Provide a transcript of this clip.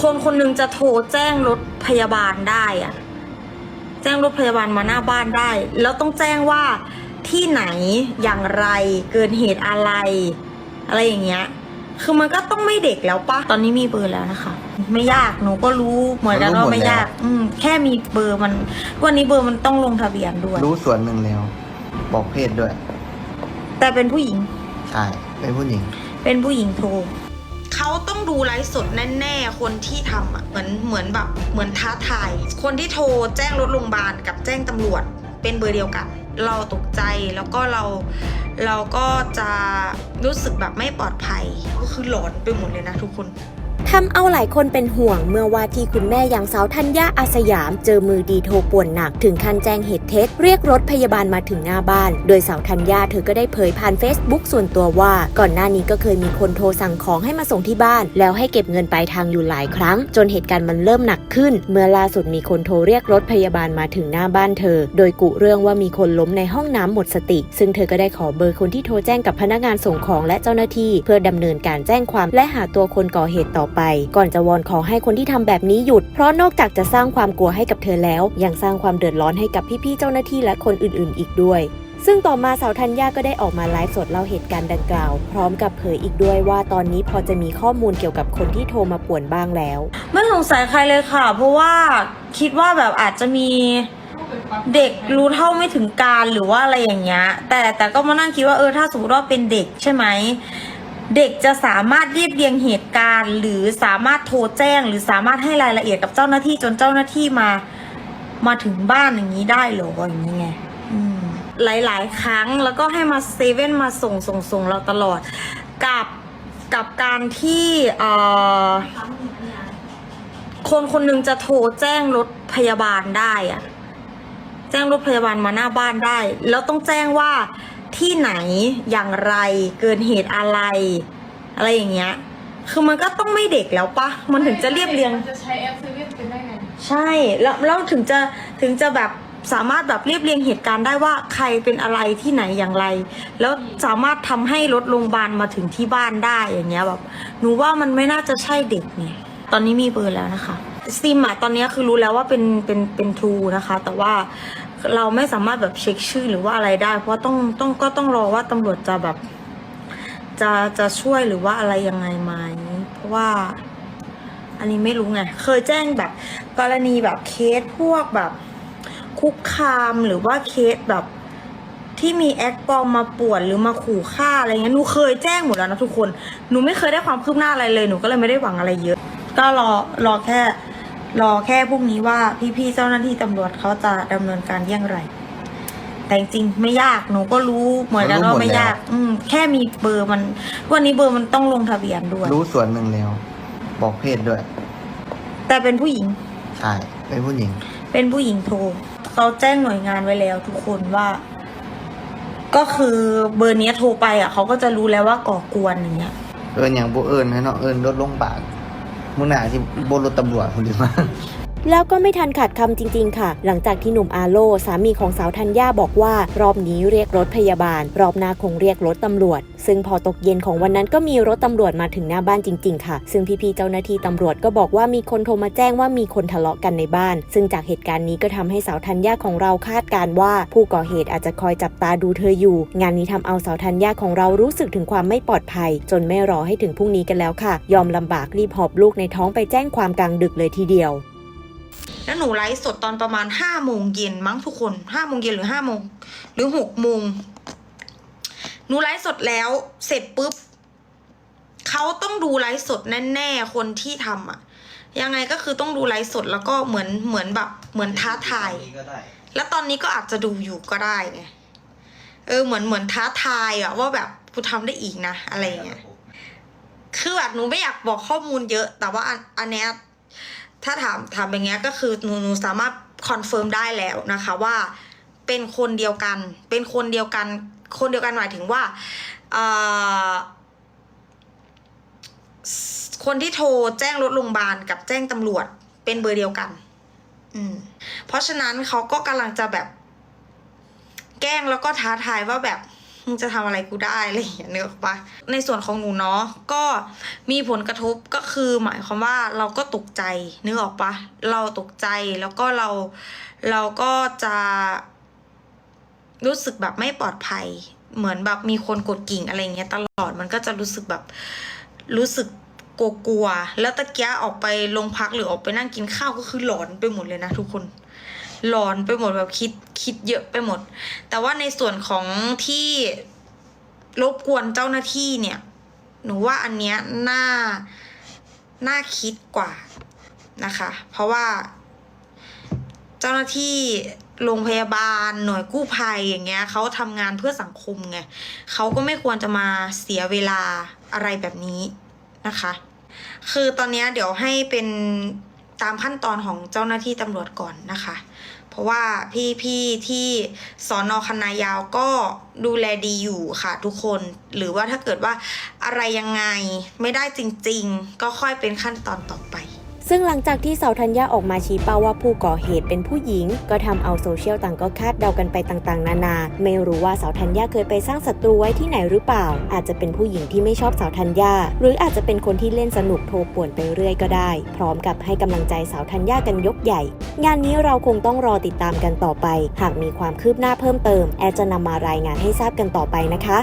คนคนหนึ่งจะโทรแจ้งรถพยาบาลได้อะแจ้งรถพยาบาลมาหน้าบ้านได้ แล้วต้องแจ้งว่าที่ไหนอย่างไรเกิดเหตุอะไร อะไรอย่างเงี้ย คือมันก็ต้องไม่เด็กแล้วปะตอนนี้มีเบอร์แล้วนะคะ ไม่ยากหนูก็รู้เหมือนกันว่าไม่ยาก อืมแค่มีเบอร์มันวันนี้เบอร์มันต้องลงทะเบียนด้วย รู้ส่วนหนึ่งแล้ว บอกเพศด้วย แต่เป็นผู้หญิง ใช่ เป็นผู้หญิง เป็นผู้หญิงโทร เขาต้องดูไลฟ์สดแน่ๆ คนที่ทำอะเหมือนเหมือนแบบเหมือนท้าทาย คนที่โทรแจ้งรถโรงพยาบาลกับแจ้งตำรวจเป็นเบอร์เดียวกัน เราตกใจแล้วก็เราเราก็จะรู้สึกแบบไม่ปลอดภัย ก็คือหลอนไปหมดเลยนะทุกคน ทำเอาหลายคนเป็นห่วงเมื่อว่าที่คุณแม่อย่างสาวธัญญาอาสยาม เจอมือดีโทรป่วนหนัก ถึงขั้นแจ้งเหตุเท็จ เรียกรถพยาบาลมาถึงหน้าบ้าน โดยสาวธัญญาเธอก็ได้เผยผ่าน Facebook ส่วนตัวว่า ก่อนหน้านี้ก็เคยมีคนโทรสั่งของให้มาส่งที่บ้าน แล้วให้เก็บเงินปลายทางอยู่หลายครั้ง จนเหตุการณ์มันเริ่มหนักขึ้น เมื่อล่าสุดมีคนโทรเรียกรถพยาบาลมาถึงหน้าบ้านเธอ โดยกุเรื่องว่ามีคนล้มในห้องน้ำหมดสติ ซึ่งเธอก็ได้ขอเบอร์คนที่โทรแจ้งกับพนักงานส่งของและเจ้าหน้าที่ เพื่อดำเนินการแจ้งความและหาตัวคนก่อเหตุต่อไปก่อนจะวอนขอให้คนที่ทำแบบนี้หยุด เพราะนอกจากจะสร้างความกลัวให้กับเธอแล้ว ยังสร้างความเดือดร้อนให้กับพี่ๆเจ้าหน้าที่และคนอื่นๆ อีกด้วยซึ่งต่อมาสาวธัญญาก็ได้ออกมาไลฟ์สดเล่าเหตุการณ์ดังกล่าว พร้อมกับเผยอีกด้วยว่าตอนนี้พอจะมีข้อมูลเกี่ยวกับคนที่โทรมาป่วนบ้างแล้ว ไม่สงสัยใครเลยค่ะ เพราะว่าคิดว่าแบบอาจจะมีเด็กรู้เท่าไม่ถึงการหรือว่าอะไรอย่างเงี้ยแต่แต่ก็มานั่งคิดว่าเออถ้าสมมติว่าเป็นเด็กใช่ไหม เด็กจะสามารถเรียบเรียงเหตุการณ์ หรือสามารถโทรแจ้ง หรือสามารถให้รายละเอียดกับเจ้าหน้าที่จนเจ้าหน้าที่มา มาถึงบ้านอย่างนี้ได้เหรออย่างนี้ไงอืมหลาย ๆ ครั้งแล้วก็ให้มาเซเว่นมาส่งส่งส่งเราตลอด กับกับการที่คนคนหนึ่งจะโทรแจ้งรถพยาบาลได้อะแจ้งรถพยาบาลมาหน้าบ้านได้ แล้วต้องแจ้งว่า ที่ไหนอย่างไรเกิดเหตุอะไร อะไรอย่างเงี้ย คือมันก็ต้องไม่เด็กแล้วปะมันถึงจะเรียบเรียงมันจะใช้แอปเซเว่นเป็นได้ไงใช่แล้วแล้วถึงจะถึงจะแบบสามารถแบบเรียบเรียงเหตุการณ์ได้ว่าใครเป็นอะไรที่ไหนอย่างไร แล้วสามารถทำให้รถโรงพยาบาลมาถึงที่บ้านได้อย่างเงี้ยแบบหนูว่ามันไม่น่าจะใช่เด็กไงตอนนี้มีเบอร์แล้วนะคะซิมอะตอนนี้คือรู้แล้วว่าเป็นเป็นเป็นทรูนะคะ แต่ว่า เราไม่สามารถแบบเช็คชื่อหรือว่าอะไรได้ เพราะต้องต้องก็ต้องรอว่าตำรวจจะแบบ จะจะช่วยหรือว่าอะไรยังไงไหมเพราะว่า อันนี้ไม่รู้ไง เคยแจ้งแบบ กรณีแบบเคสพวกแบบ คุกคามหรือว่าเคสแบบที่มีแอคปลอมมาป่วนหรือมาขู่ฆ่าอะไรเงี้ยหนูเคยแจ้งหมดแล้วนะทุกคน หนูไม่เคยได้ความคืบหน้าอะไรเลยหนูก็เลยไม่ได้หวังอะไรเยอะ ก็รอรอแค่ รอแค่พรุ่งนี้ว่าพี่ๆเจ้าหน้าที่ตำรวจเขาจะดำเนินการอย่างไร แต่จริงๆไม่ยากหนูก็รู้เหมือนกันว่าไม่ยากอืม แค่มีเบอร์มันวันนี้เบอร์มันต้องลงทะเบียนด้วย รู้ส่วนหนึ่งแล้ว บอกเพศด้วย แต่เป็นผู้หญิง ใช่เป็นผู้หญิง เป็นผู้หญิงโทรเขาแจ้งหน่วยงานไว้แล้วทุกคนว่า ก็คือเบอร์เนี้ยโทรไปอะเขาก็จะรู้แล้วว่าก่อกวนอย่างเงี้ย เอินอย่างโบเอิญให้เนาะเอินรถลงบาท มึงหนาที่บนรถตำรวจคนดีมา แล้วก็ไม่ทันขาดคำจริง ๆ ค่ะ หลังจากที่หนุ่มอาโลสามีของสาวธัญญาบอกว่า รอบนี้เรียกรถพยาบาล รอบหน้าคงเรียกรถตำรวจ ซึ่งพอตกเย็นของวันนั้นก็มีรถตำรวจมาถึงหน้าบ้านจริง ๆ ค่ะ ซึ่งพี่ๆเจ้าหน้าที่ตำรวจก็บอกว่ามีคนโทรมาแจ้งว่ามีคนทะเลาะกันในบ้าน ซึ่งจากเหตุการณ์นี้ก็ทำให้สาวธัญญาของเราคาดการณ์ว่าผู้ก่อเหตุอาจจะคอยจับตาดูเธออยู่ งานนี้ทำเอาสาวธัญญาของเรารู้สึกถึงความไม่ปลอดภัย จนไม่รอให้ถึงพรุ่งนี้กันแล้วค่ะ ยอมลำบากรีบหอบลูกในท้องไปแจ้งความกลางดึกเลยทีเดียว แล้วหนูไลฟ์สดตอนประมาณห้าโมงเย็นมั้งทุกคนห้าโมงเย็นหรือห้าโมงหรือหกโมงหนูไลฟ์สดแล้วเสร็จปุ๊บเขาต้องดูไลฟ์สดแน่ๆคนที่ทำอะยังไงก็คือต้องดูไลฟ์สดแล้วก็เหมือนเหมือนแบบเหมือนท้าทายแล้วตอนนี้ก็อาจจะดูอยู่ก็ได้ไง เออเหมือนเหมือนท้าทายอะว่าแบบกูทำได้อีกนะ อะไรอย่างเงี้ย คือแบบหนูไม่อยากบอกข้อมูลเยอะ แต่ว่าอันอันเนี้ย ถ้าถามถามอย่างเงี้ยก็คือหนูหนูสามารถคอนเฟิร์มได้แล้วนะคะว่าเป็นคนเดียวกัน เป็นคนเดียวกัน คนเดียวกันหมายถึงว่าคนที่โทรแจ้งรถโรงพยาบาลกับแจ้งตำรวจเป็นเบอร์เดียวกัน อืม เพราะฉะนั้นเขาก็กำลังจะแบบ แกล้งแล้วก็ท้าทายว่าแบบ มึงจะทำอะไรกูได้อะไรอย่างเงี้ยเนออกปะในส่วนของหนูเนาะก็มีผลกระทบก็คือหมายความว่าเราก็ตกใจเนึกออกปะเราตกใจแล้วก็เราเราก็จะรู้สึกแบบไม่ปลอดภัย เหมือนแบบมีคนกดกิ่งอะไรเงี้ยตลอดมันก็จะรู้สึกแบบรู้สึกกลัวๆแล้วตะเกียออกไปโรงพักหรือออกไปนั่งกินข้าวก็คือหลอนไปหมดเลยนะทุกคน หลอนไปหมดแบบคิดคิดเยอะไปหมด แต่ว่าในส่วนของที่รบกวนเจ้าหน้าที่เนี่ย หนูว่าอันเนี้ยน่าน่าคิดกว่านะคะ เพราะว่า เจ้าหน้าที่โรงพยาบาลหน่วยกู้ภัยอย่างเงี้ยเขาทำงานเพื่อสังคมไงเขาก็ไม่ควรจะมาเสียเวลาอะไรแบบนี้นะคะ คือตอนเนี้ยเดี๋ยวให้เป็น ตามขั้นตอนของเจ้าหน้าที่ตำรวจก่อนนะคะ เพราะว่าพี่ๆที่สอนอคณะยาวก็ดูแลดีอยู่ค่ะทุกคน หรือว่าถ้าเกิดว่าอะไรยังไงไม่ได้จริง ๆ ก็ค่อยเป็นขั้นตอนต่อไป ซึ่งหลังจากที่สาวธัญญาออกมาชี้เป้าว่าผู้ก่อเหตุเป็นผู้หญิง ก็ทำเอาโซเชียลต่างก็คาดเดากันไปต่างๆ นานา ไม่รู้ว่าสาวธัญญาเคยไปสร้างศัตรูไว้ที่ไหนหรือเปล่า อาจจะเป็นผู้หญิงที่ไม่ชอบสาวธัญญา หรืออาจจะเป็นคนที่เล่นสนุกโทรป่วนไปเรื่อยก็ได้ พร้อมกับให้กำลังใจสาวธัญญากันยกใหญ่ งานนี้เราคงต้องรอติดตามกันต่อไป หากมีความคืบหน้าเพิ่มเติม แอดจะนำมารายงานให้ทราบกันต่อไปนะคะ